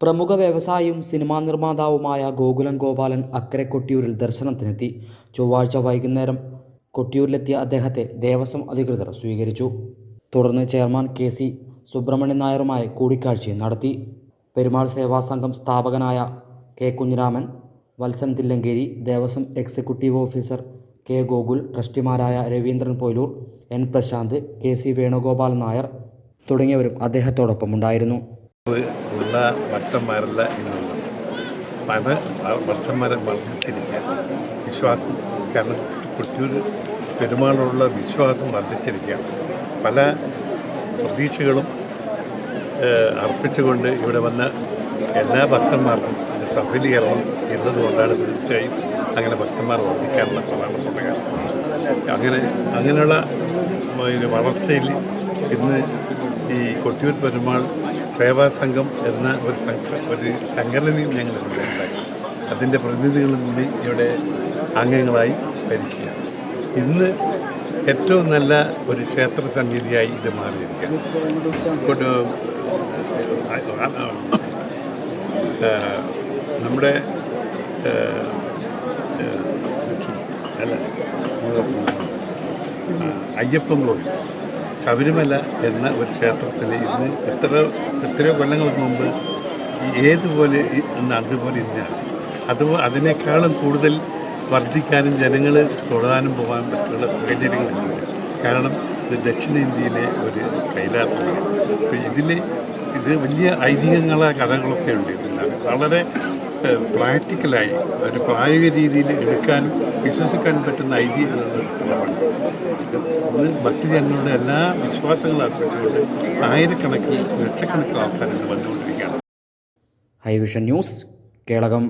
പ്രമുഖ വ്യവസായിയും സിനിമാ നിർമ്മാതാവുമായ ഗോകുലം ഗോപാലൻ അക്കരെ കൊട്ടിയൂരിൽ ദർശനത്തിനെത്തി. ചൊവ്വാഴ്ച വൈകുന്നേരം കൊട്ടിയൂരിലെത്തിയ അദ്ദേഹത്തെ ദേവസ്വം അധികൃതർ സ്വീകരിച്ചു. തുടർന്ന് ചെയർമാൻ കെ സി സുബ്രഹ്മണ്യൻ നായരുമായി കൂടിക്കാഴ്ചയും നടത്തി. പെരുമാൾ സേവാ സംഘം സ്ഥാപകനായ K Kunhiraman Valsan Thillankeri Devaswom executive officer K Gokul ട്രസ്റ്റിമാരായ Raveendran Poyiloor N Prashanth K C Venugopal Nair തുടങ്ങിയവരും അദ്ദേഹത്തോടൊപ്പം ഉണ്ടായിരുന്നു. ഉള്ള ഭക്തന്മാരല്ല എന്നുള്ളത്. പല ഭക്തന്മാരെ വർദ്ധിച്ചിരിക്കുക വിശ്വാസം കാരണം കൊട്ടിയൂർ പെരുമാളിലുള്ള വിശ്വാസം വർദ്ധിച്ചിരിക്കുകയാണ്. പല പ്രതീക്ഷകളും അർപ്പിച്ചുകൊണ്ട് ഇവിടെ വന്ന എല്ലാ ഭക്തന്മാർക്കും ഇത് സഫലീകരണം എന്നതുകൊണ്ടാണ് തീർച്ചയായും അങ്ങനെ ഭക്തന്മാർ വർദ്ധിക്കാനുള്ള പ്രധാനപ്പെട്ട കാര്യം. അങ്ങനെ അങ്ങനെയുള്ള വളർച്ചയിൽ ഇന്ന് ഈ കൊട്ടിയൂർ പെരുമാൾ സേവാ സംഘം എന്ന ഒരു ഒരു സംഘടനയും ഞങ്ങൾ ഇവിടെ അതിന്റെ പ്രതിനിധികളും കൂടി ഇവിടെ അംഗങ്ങളായി ഭരിക്കുക ഇന്ന് ഏറ്റവും നല്ല ഒരു ക്ഷേത്ര സന്നിധിയായി ഇത് മാറിയിരിക്കുകയാണ്. നമ്മുടെ അല്ല അയ്യപ്പങ്ങളുണ്ട് ശബരിമല എന്ന ഒരു ക്ഷേത്രത്തിൽ ഇന്ന് എത്ര എത്രയോ കൊല്ലങ്ങൾക്ക് മുമ്പ് ഏതുപോലെ ഇന്ന് അതുപോലെ ഇന്നാണ് അത് അതിനേക്കാളും കൂടുതൽ വർദ്ധിക്കാനും ജനങ്ങൾ തൊഴാനും പോകാൻ പറ്റുള്ള സാഹചര്യങ്ങളുണ്ട്. കാരണം ഇത് ദക്ഷിണേന്ത്യയിലെ ഒരു കൈലാസമാണ്. അപ്പോൾ ഇതിൽ ഇത് വലിയ ഐതിഹ്യങ്ങളായ കഥകളൊക്കെ ഉണ്ട് ഇതിലാണ് വളരെ പ്രാക്ടിക്കലായി ഒരു പ്രായോഗിക രീതിയിൽ എടുക്കാനും വിശ്വസിക്കാനും പറ്റുന്ന ഐതിഹ്യങ്ങളുള്ള ഒരു സ്ഥലമാണ് ഇന്ന് ഭക്തജനങ്ങളുടെ എല്ലാ വിശ്വാസങ്ങളും അർപ്പിച്ചുകൊണ്ട് ആയിരക്കണക്കിന് ലക്ഷക്കണക്കിന് ആൾക്കാർ ഇത് വന്നുകൊണ്ടിരിക്കുകയാണ്. ഹൈവിഷൻ ന്യൂസ് കേളകം